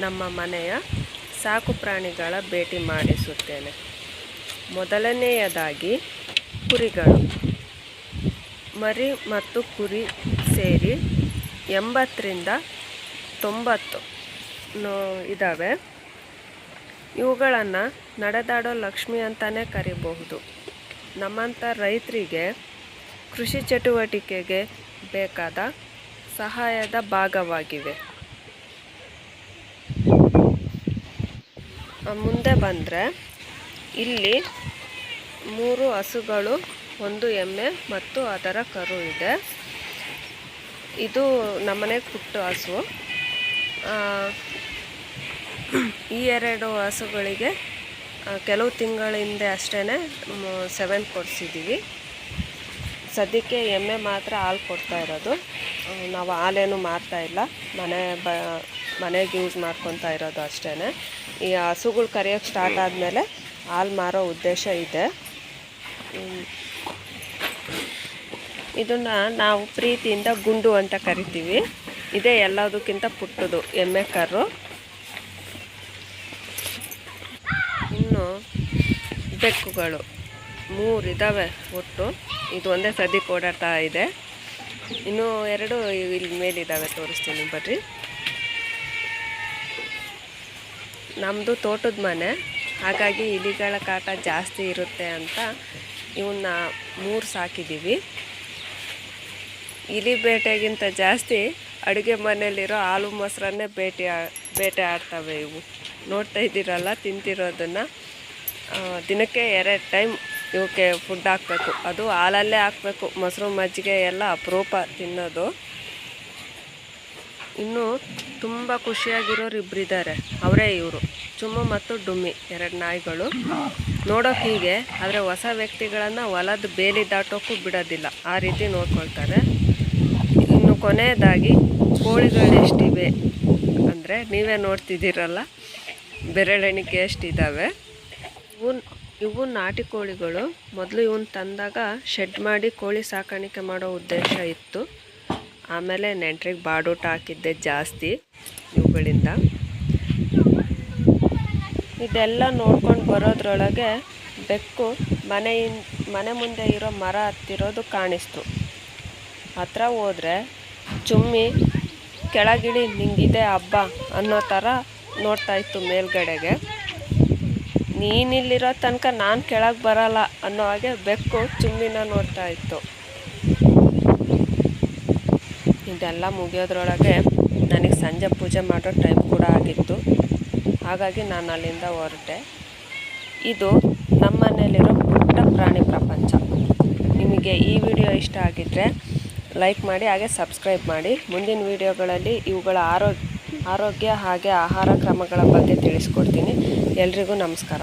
ನಮ್ಮ ಮನೆಯ ಸಾಕು ಪ್ರಾಣಿಗಳ ಭೇಟಿ ಮಾಡಿಸುತ್ತೇನೆ. ಮೊದಲನೆಯದಾಗಿ ಕುರಿಗಳು. ಮರಿ ಮತ್ತು ಕುರಿ ಸೇರಿ ಎಂಬತ್ತರಿಂದ ತೊಂಬತ್ತು ಇದ್ದಾವೆ ಇವುಗಳನ್ನು ನಡೆದಾಡೋ ಲಕ್ಷ್ಮಿ ಅಂತಲೇ ಕರಿಬಹುದು. ನಮ್ಮಂಥ ರೈತರಿಗೆ ಕೃಷಿ ಚಟುವಟಿಕೆಗೆ ಬೇಕಾದ ಸಹಾಯದ ಭಾಗವಾಗಿವೆ. ಮುಂದೆ ಬಂದರೆ ಇಲ್ಲಿ ಮೂರು ಹಸುಗಳು, ಒಂದು ಎಮ್ಮೆ ಮತ್ತು ಅದರ ಕರು ಇದೆ. ಇದು ನಮ್ಮನೆ ಪುಟ್ಟ ಹಸು. ಈ ಎರಡು ಹಸುಗಳಿಗೆ ಕೆಲವು ತಿಂಗಳ ಹಿಂದೆ ಅಷ್ಟೇ ಸೆವೆನ್ ಕೊಡಿಸಿದ್ದೀವಿ ಸದ್ಯಕ್ಕೆ ಎಮ್ಮೆ ಮಾತ್ರ ಹಾಲು ಕೊಡ್ತಾ ಇರೋದು. ನಾವು ಹಾಲೇನು ಮಾರ್ತಾ ಇಲ್ಲ. ಮನೆ ಬ ಮನೆಗೆ ಯೂಸ್ ಮಾಡ್ಕೊತಾ ಇರೋದು ಅಷ್ಟೇ ಈ ಹಸುಗಳು ಕರೆಯೋಕ್ಕೆ ಸ್ಟಾರ್ಟ್ ಆದಮೇಲೆ ಹಾಲು ಮಾರೋ ಉದ್ದೇಶ ಇದೆ. ಇದನ್ನು ನಾವು ಪ್ರೀತಿಯಿಂದ ಗುಂಡು ಅಂತ ಕರಿತೀವಿ. ಇದೇ ಎಲ್ಲದಕ್ಕಿಂತ ಪುಟ್ಟದು ಎಮ್ಮೆ ಕರು ಇನ್ನು ಬೆಕ್ಕುಗಳು ಮೂರು ಇದ್ದಾವೆ ಒಟ್ಟು. ಇದು ಒಂದೇ ಸದ್ಯಕ್ಕೆ ಓಡಾಡ್ತಾ ಇದೆ. ಇನ್ನು ಎರಡು ಇಲ್ಲಿ ಮೇಲಿದ್ದಾವೆ ತೋರಿಸ್ತೀನಿ ಬರ್ರಿ ನಮ್ಮದು ತೋಟದ ಮನೆ. ಹಾಗಾಗಿ ಇಲಿಗಳ ಕಾಟ ಜಾಸ್ತಿ ಇರುತ್ತೆ ಅಂತ ಇವನ್ನ ಮೂರು ಸಾಕಿದ್ದೀವಿ. ಇಲಿ ಬೇಟೆಗಿಂತ ಜಾಸ್ತಿ ಅಡುಗೆ ಮನೆಯಲ್ಲಿರೋ ಹಾಲು ಮೊಸರನ್ನೇ ಬೇಟೆ ಬೇಟೆ ಆಡ್ತವೆ ಇವು. ನೋಡ್ತಾ ಇದ್ದೀರಲ್ಲ, ತಿಂತಿರೋದನ್ನು. ದಿನಕ್ಕೆ ಎರಡು ಟೈಮ್ ಇವಕ್ಕೆ ಫುಡ್ ಹಾಕಬೇಕು. ಅದು ಹಾಲಲ್ಲೇ ಹಾಕಬೇಕು. ಮೊಸರು, ಮಜ್ಜಿಗೆ ಎಲ್ಲ ಅಪರೂಪ ತಿನ್ನೋದು. ಇನ್ನು ತುಂಬ ಖುಷಿಯಾಗಿರೋರು ಇಬ್ಬರಿದ್ದಾರೆ ಅವರೇ ಇವರು. ಚುಮ್ಮು ಮತ್ತು ಡುಮ್ಮಿ ಎರಡು ನಾಯಿಗಳು. ನೋಡೋಕೆ ಹೀಗೆ, ಆದರೆ ಹೊಸ ವ್ಯಕ್ತಿಗಳನ್ನು ಹೊಲದ ಬೇಲಿ ದಾಟೋಕ್ಕೂ ಬಿಡೋದಿಲ್ಲ. ಆ ರೀತಿ ನೋಡ್ಕೊಳ್ತಾರೆ. ಇನ್ನು ಕೊನೆಯದಾಗಿ ಕೋಳಿಗಳೆಷ್ಟಿವೆ ಅಂದರೆ ನೀವೇ ನೋಡ್ತಿದ್ದೀರಲ್ಲ. ಬೆರಳೆಣಿಕೆ ಎಷ್ಟಿದ್ದಾವೆ ಇವು ಇವು ನಾಟಿ ಕೋಳಿಗಳು. ಮೊದಲು ಇವನ್ನ ತಂದಾಗ ಶೆಡ್ ಮಾಡಿ ಕೋಳಿ ಸಾಕಾಣಿಕೆ ಮಾಡೋ ಉದ್ದೇಶ ಇತ್ತು. ಆಮೇಲೆ ನೆಂಟ್ರಿಗೆ ಬಾಡೋಟ ಹಾಕಿದ್ದೆ ಜಾಸ್ತಿ ಇವುಗಳಿಂದ. ಇದೆಲ್ಲ ನೋಡ್ಕೊಂಡು ಬರೋದ್ರೊಳಗೆ ಬೆಕ್ಕು ಮನೆಯಿಂದ ಮನೆ ಮುಂದೆ ಇರೋ ಮರ ಹತ್ತಿರೋದು ಕಾಣಿಸ್ತು. ಹತ್ರ ಹೋದರೆ ಚುಮ್ಮಿ ಕೆಳಗಿಳಿ ನಿಂಗಿದೆ ಹಬ್ಬ ಅನ್ನೋ ಥರ ನೋಡ್ತಾಯಿತ್ತು ಮೇಲ್ಗಡೆಗೆ. ನೀನಿಲ್ಲಿರೋ ತನಕ ನಾನು ಕೆಳಗೆ ಬರಲ್ಲ ಅನ್ನೋ ಹಾಗೆ ಬೆಕ್ಕು ಚುಮ್ಮಿನ ನೋಡ್ತಾ ಇತ್ತು. ಇದೆಲ್ಲ ಮುಗಿಯೋದ್ರೊಳಗೆ ನನಗೆ ಸಂಜೆ ಪೂಜೆ ಮಾಡೋ ಟೈಮ್ ಕೂಡ ಆಗಿತ್ತು. ಹಾಗಾಗಿ ನಾನು ಅಲ್ಲಿಂದ ಹೊರಟೆ. ಇದು ನಮ್ಮ ಮನೆಯಲ್ಲಿರೋ ಪುಟ್ಟ ಪ್ರಾಣಿ ಪ್ರಪಂಚ. ನಿಮಗೆ ಈ ವಿಡಿಯೋ ಇಷ್ಟ ಆಗಿದ್ದರೆ ಲೈಕ್ ಮಾಡಿ, ಹಾಗೆ ಸಬ್ಸ್ಕ್ರೈಬ್ ಮಾಡಿ. ಮುಂದಿನ ವಿಡಿಯೋಗಳಲ್ಲಿ ಇವುಗಳ ಆರೋಗ್ಯ ಆರೋಗ್ಯ ಹಾಗೆ ಆಹಾರ ಕ್ರಮಗಳ ಬಗ್ಗೆ ತಿಳಿಸ್ಕೊಡ್ತೀನಿ. ಎಲ್ರಿಗೂ ನಮಸ್ಕಾರ.